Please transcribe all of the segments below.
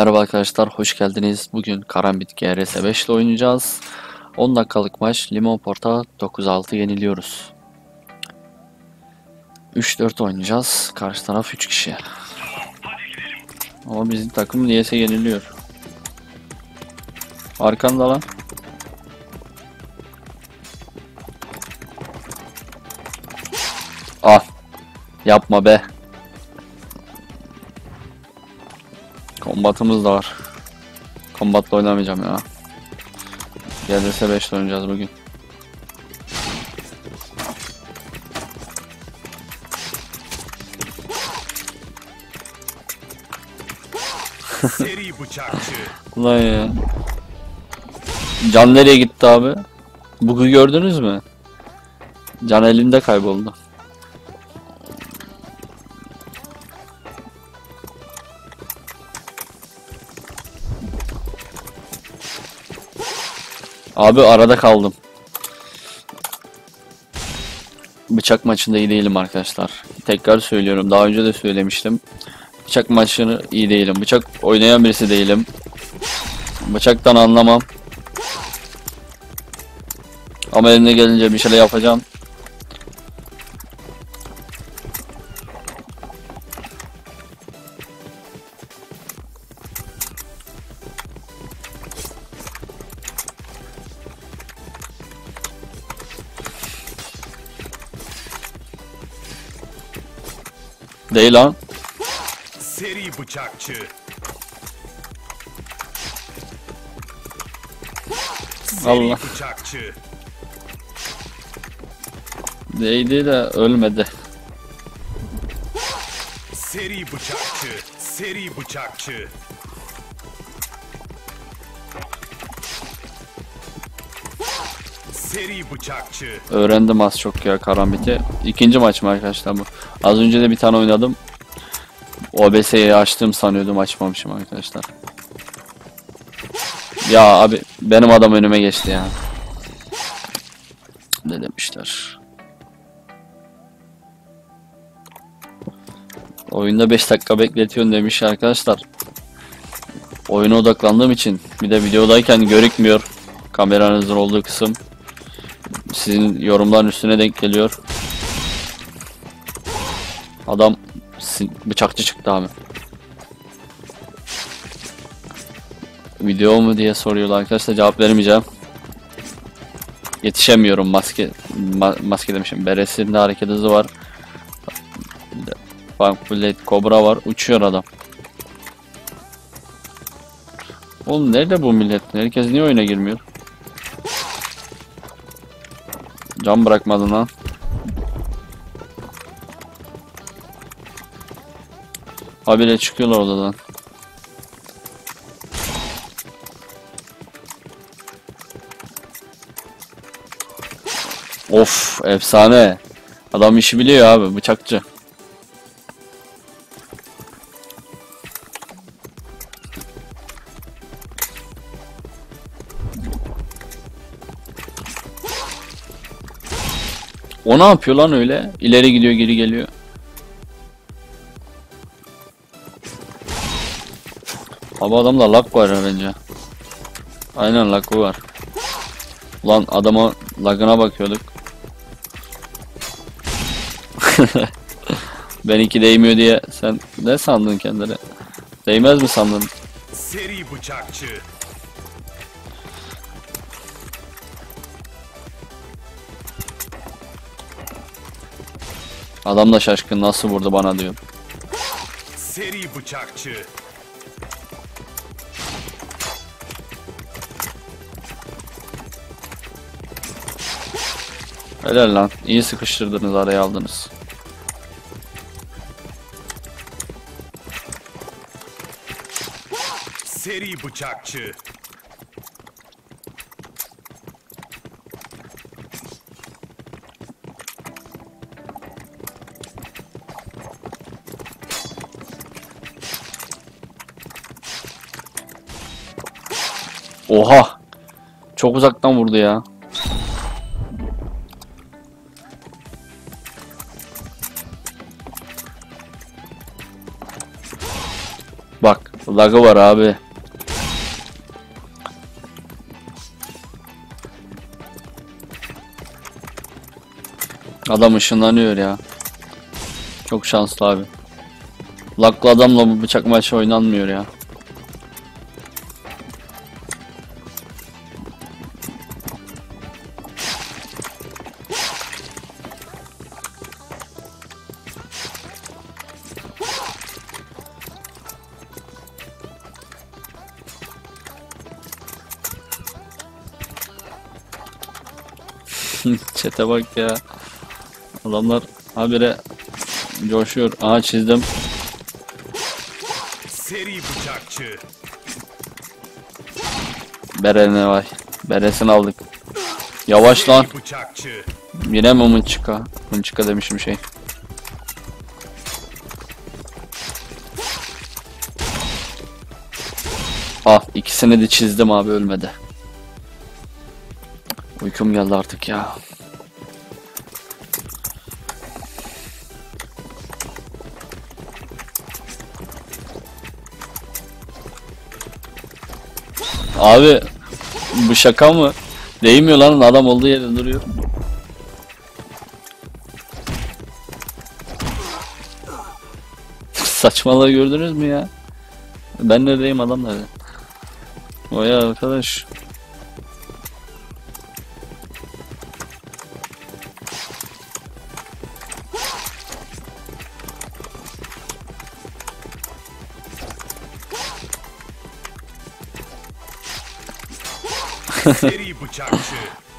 Merhaba arkadaşlar, hoş geldiniz. Bugün Karambit GRS 5 ile oynayacağız. 10 dakikalık maç Limon Port'a 9-6 yeniliyoruz. 3-4 oynayacağız. Karşı taraf 3 kişi. Ama bizim takım niyeyse yeniliyor. Arkanda lan. Ah. Yapma be. Kombatımız da var. Kombatla oynamayacağım ya. GDS 5 oynayacağız bugün. Seri bıçakçı. Ulan ya. Can nereye gitti abi? Bug'u gördünüz mü? Can elimde kayboldu. Abi arada kaldım. Bıçak maçında iyi değilim arkadaşlar. Tekrar söylüyorum. Daha önce de söylemiştim. Bıçak maçını iyi değilim. Bıçak oynayan birisi değilim. Bıçaktan anlamam. Ama eline gelince bir şeyler yapacağım. Değil lan. Seri bıçakçı. Allah. bıçakçı. Değdi de ölmedi. Seri bıçakçı. Seri bıçakçı. Seri bıçakçı. Öğrendim az çok ya karambiti. İkinci maçım arkadaşlar bu. Az önce de bir tane oynadım. OBS'yi açtım sanıyordum açmamışım arkadaşlar. Ya abi benim adam önüme geçti ya. Ne demişler? Oyunda 5 dakika bekletiyorsun demiş arkadaşlar. Oyuna odaklandığım için bir de videodayken görükmüyor kameranızın olduğu kısım. Sizin yorumların üstüne denk geliyor. Adam bıçakçı çıktı abi. Video mu diye soruyorlar arkadaşlar cevap vermeyeceğim. Yetişemiyorum maske ma- maske demişim. Beresinde hareket hızı var. Bank Blade Cobra var. Uçuyor adam. Oğlum nerede bu millet? Herkes niye oyuna girmiyor? Can bırakmadın lan. Habire çıkıyorlar odadan. Of efsane. Adam işi biliyor abi bıçakçı. O ne yapıyor lan öyle? İleri gidiyor geri geliyor. Abi adamda lag var bence. Aynen lag var. Lan adama lagına bakıyorduk. ben iki değmiyor diye sen ne sandın kendine? Değmez mi sandın? Seri bıçakçı. Adam da şaşkın nasıl vurdu bana diyor. Seri bıçakçı. Helal lan. İyi sıkıştırdınız araya aldınız. Seri bıçakçı. Oha. Çok uzaktan vurdu ya. Bak. Lagı var abi. Adam ışınlanıyor ya. Çok şanslı abi. Laklı adamla bu bıçak maçı oynanmıyor ya. Çete bak ya. Adamlar habire coşuyor. Aha çizdim. Seri bıçakçı. Berene vay. Beresini aldık. Yavaş lan. Yine mi mınçıka? Mınçıka demişim şey. Ah ikisini de çizdim abi ölmedi. Uykum geldi artık ya. Abi bu şaka mı? Değmiyor lan adam olduğu yerde duruyor. Saçmalığı gördünüz mü ya? Ben neredeyim adam nerede? Vay arkadaş.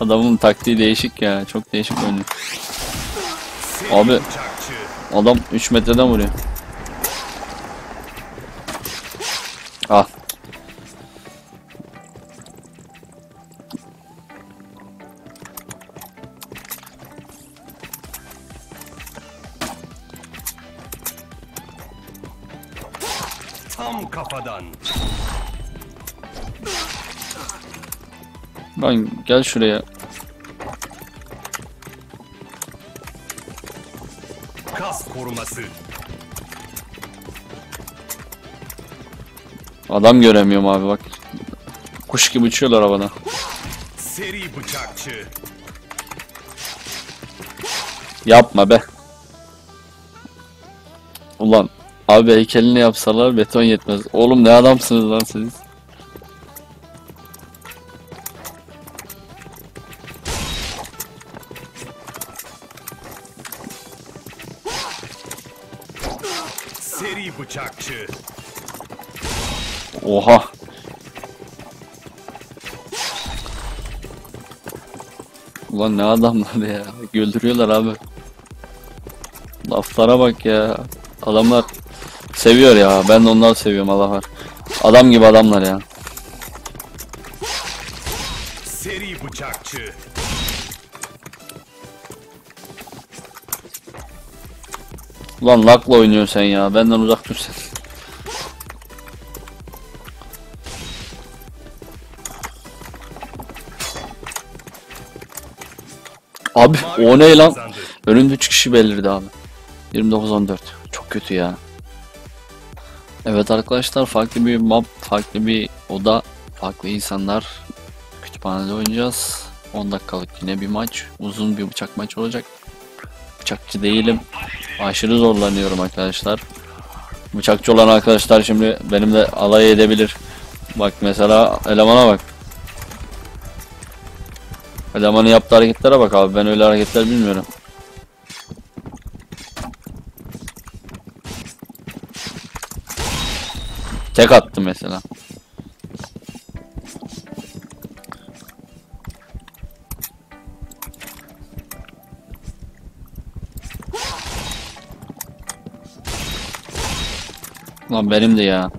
Adamın taktiği değişik ya. Çok değişik oynuyor. Abi. Adam 3 metreden vuruyor. Lan gel şuraya. Kas koruması. Adam göremiyorum abi bak. Kuş gibi uçuyorlar havada. Seri bıçakçı. Yapma be. Ulan abi heykelini yapsalar beton yetmez. Oğlum ne adamsınız lan siz. Seri bıçakçı. Oha. Ulan ne adamlar ya. Güldürüyorlar abi. Laflara bak ya. Adamlar seviyor ya. Ben de onları seviyorum Allah var. Adam gibi adamlar ya. Seri bıçakçı. Ulan lakla oynuyorsun sen ya. Benden uzak dur sen. Abi o ne lan? Önümde 3 kişi belirdi abi. 29-14. Çok kötü ya. Evet arkadaşlar farklı bir map, farklı bir oda, farklı insanlar. Kütüphanede oynayacağız. 10 dakikalık yine bir maç. Uzun bir bıçak maç olacak. Bıçakçı değilim. Aşırı zorlanıyorum arkadaşlar. Bıçakçı olan arkadaşlar şimdi benimle alay edebilir. Bak mesela elemana bak. Elemanın yaptığı hareketlere bak abi. Ben öyle hareketler bilmiyorum. Tek attı mesela. Lan benim de ya.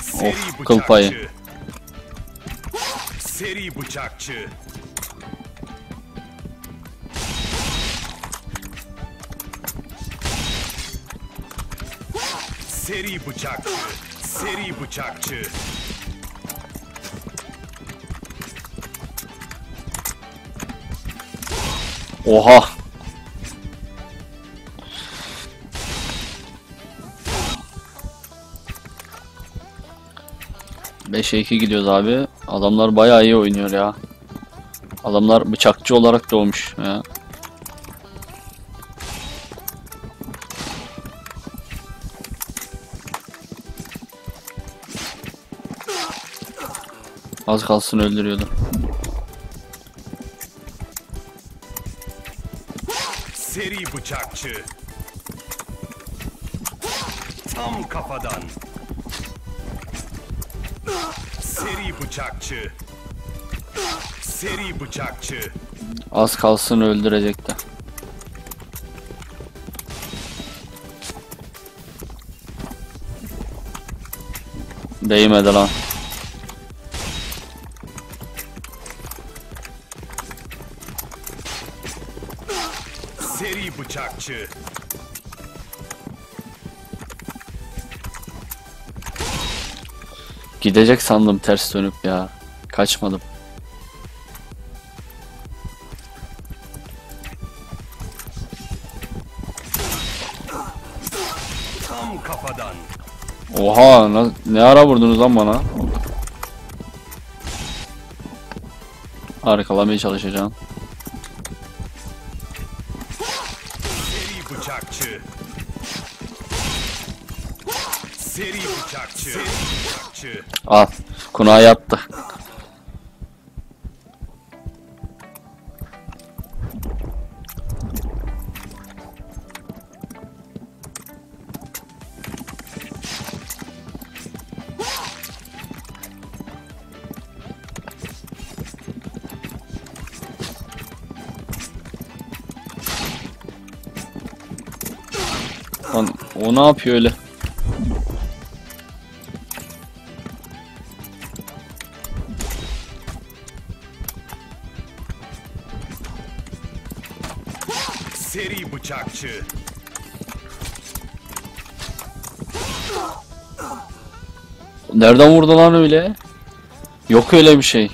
Seri Of, kıl payı. Seri bıçakçı. Seri bıçakçı. Seri bıçakçı. Oha. 5'e 2 gidiyoruz abi. Adamlar bayağı iyi oynuyor ya. Adamlar bıçakçı olarak doğmuş ya. Az kalsın öldürüyordu. Seri bıçakçı. Tam kafadan. Seri bıçakçı. Seri bıçakçı. Az kalsın öldürecekti. Değmedi lan. Gidecek sandım ters dönüp ya. Kaçmadım. Tam kafadan. Oha ne ara vurdunuz lan bana? Arkalamaya çalışacağım. Al. Kunağa yattı. Lan o ne yapıyor öyle? Seri bıçakçı. Nereden vurdu lan öyle? Yok öyle bir şey.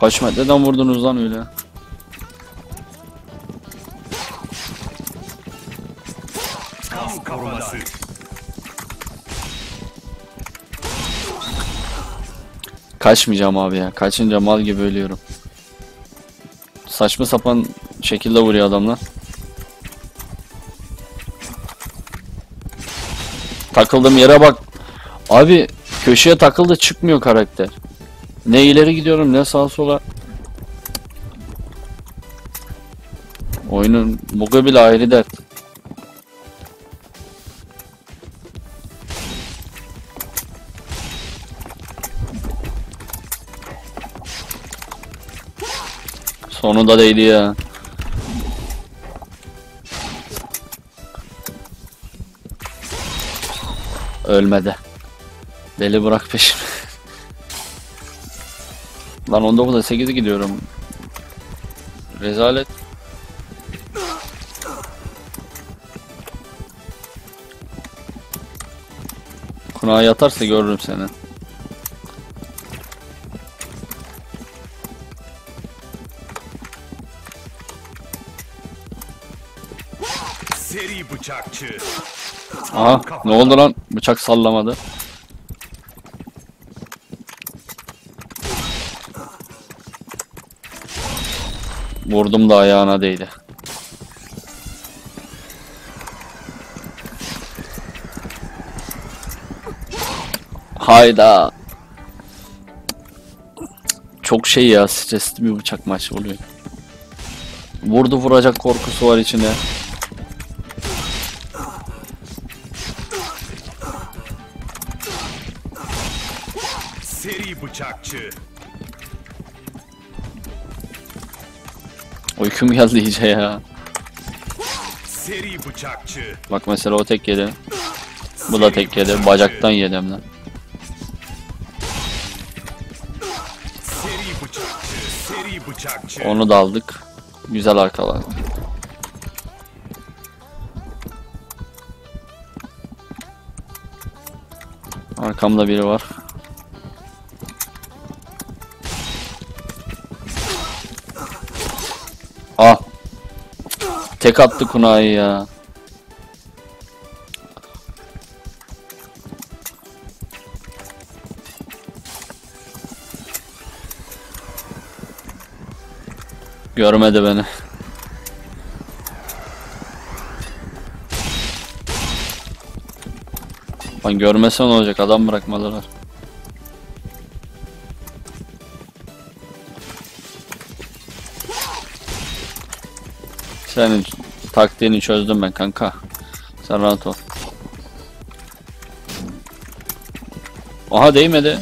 Kaç metreden vurdunuz lan öyle? Tam. Kaçmayacağım abi ya. Kaçınca mal gibi ölüyorum. Saçma sapan şekilde vuruyor adamlar. Takıldığım yere bak. Abi köşeye takıldı çıkmıyor karakter. Ne ileri gidiyorum ne sağa sola. Oyunun bug'u bile ayrı dert. Sonunda değdi ya. Ölmedi. Deli bırak peşimi. Lan 19'a 8'e gidiyorum. Rezalet. Kunağa yatarsa görürüm seni. Seri bıçakçı. Aha ne oldu lan? Bıçak sallamadı. Vurdum da ayağına değdi. Hayda. Çok şey ya stresli bir bıçak maçı oluyor. Vurdu vuracak korkusu var içinde. Seri bıçakçı. Uykum geldi iyice ya. Seri bıçakçı. Bak mesela o tek yedi. Bu da tek yedi. Bacaktan yedi hem de. Seri bıçakçı. Seri bıçakçı. Onu da aldık. Güzel arkaladık. Arkamda biri var. Tek attı Kunai ya. Görmedi beni. Lan görmesen olacak adam bırakmadılar. Senin taktiğini çözdüm ben kanka. Sen rahat ol. Aha değmedi.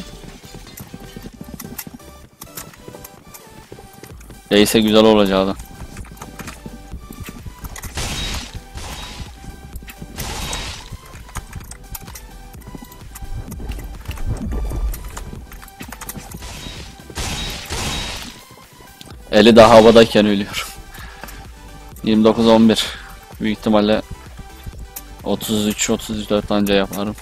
Değse güzel olacaktı. Eli daha havadayken ölüyor. 29-11. Büyük ihtimalle 33-34 anca yaparım.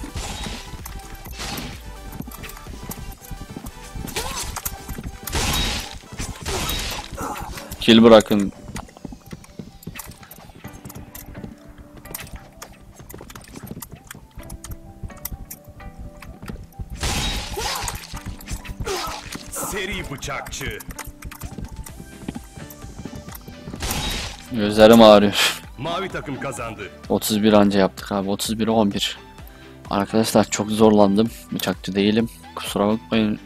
Kill bırakın. Seri bıçakçı. Gözlerim ağrıyor. Mavi takım kazandı. 31 anca yaptık abi. 31 11. Arkadaşlar çok zorlandım. Bıçakçı değilim. Kusura bakmayın.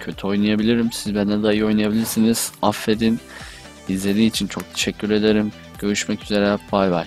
Kötü oynayabilirim. Siz benden daha iyi oynayabilirsiniz. Affedin. İzlediği için çok teşekkür ederim. Görüşmek üzere. Bay bay.